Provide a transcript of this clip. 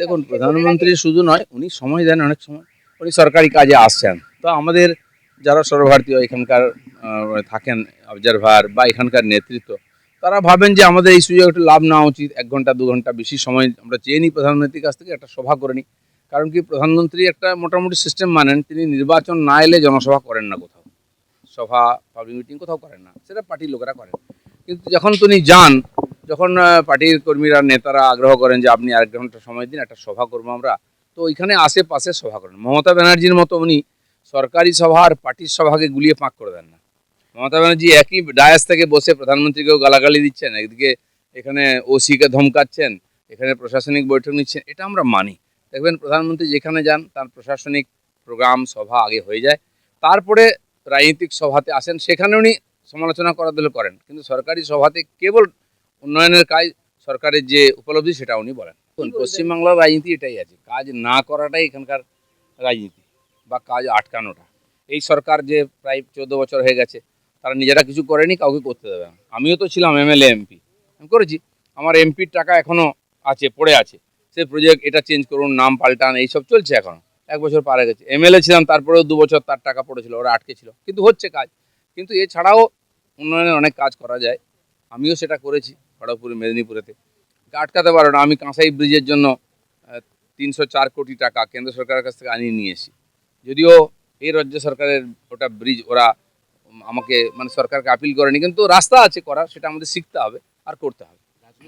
দেখুন প্রধানমন্ত্রী শুধু নয় উনি সময় দেন অনেক সময় উনি সরকারি কাজে আসছেন। তো আমাদের যারা সর্বভারতীয় এখানকার থাকেন অবজারভার বা এখানকার নেতৃত্ব তারা ভাবেন যে আমাদের এই সুযোগ একটু লাভ নেওয়া উচিত এক ঘণ্টা দু ঘণ্টা বেশি সময় আমরা চেয়ে নিই প্রধানমন্ত্রীর কাছ থেকে একটা সভা করে নিই। কারণ কি প্রধানমন্ত্রী একটা মোটামুটি সিস্টেম মানেন তিনি নির্বাচন না এলে জনসভা করেন না কোথাও। সভা পাবলিক মিটিং কোথাও করেন না সেটা পার্টির লোকেরা করেন। কিন্তু যখন তিনি যান যখন পার্টির কর্মীরা, নেতারা আগ্রহ করেন যে আপনি আরেক ঘণ্টা সময় দিন, একটা সভা করব আমরা, তো ওইখানে আশেপাশে সভা করেন। মমতা ব্যানার্জির মতো উনি সরকারি সভা আর পার্টির সভাকে গুলিয়ে পাক করে দেন না। মমতা ব্যানার্জি একই ডায়াস থেকে বসে প্রধানমন্ত্রীকেও গালাগালি দিচ্ছেন একদিকে এখানে ওসিকে ধমকাচ্ছেন, এখানে প্রশাসনিক বৈঠক নিচ্ছেন, এটা আমরা মানি। দেখবেন প্রধানমন্ত্রী যেখানে যান, তার প্রশাসনিক প্রোগ্রাম, সভা আগে হয়ে যায়, তারপরে রাজনৈতিক সভাতে আসেন, সেখানে উনি সমালোচনা করা দিলে করেন, কিন্তু সরকারি সভাতে কেবল উন্নয়নের কাজ সরকারের যে উপলব্ধি সেটা উনি বলেন। পশ্চিমবাংলার রাজনীতি এটাই আছে। কাজ না করাটাই এখানকার রাজনীতি বা কাজ আটকানোটা। এই সরকার যে প্রায় চোদ্দ বছর হয়ে গেছে তারা নিজেরা কিছু করেনি কাউকে করতে দেবে না। আমিও তো ছিলাম এমএলএ এমপি। আমি করেছি। আমার এমপির টাকা এখনও আছে পড়ে আছে। সে প্রজেক্ট এটা চেঞ্জ করুন নাম পাল্টান এইসব চলছে এখনও। এক বছর পারে গেছে। এমএলএ ছিলাম তারপরেও দু বছর তার টাকা পড়েছিল ওরা আটকে ছিল। কিন্তু হচ্ছে কাজ। কিন্তু এছাড়াও উন্নয়নের অনেক কাজ করা যায়। আমিও সেটা করেছি। খড়গপুর মেদিনীপুরেতে। আটকাতে পারো না, আমি কাঁসাই ব্রিজের জন্য তিনশো চার কোটি টাকা কেন্দ্র সরকারের কাছ থেকে আনিয়ে নিয়ে যদিও এই রাজ্য সরকারের ওটা ব্রিজ, ওরা আমাকে মানে সরকারকে আপিল করেনি, কিন্তু রাস্তা আছে করার, সেটা আমাদের শিখতে হবে আর করতে হবে।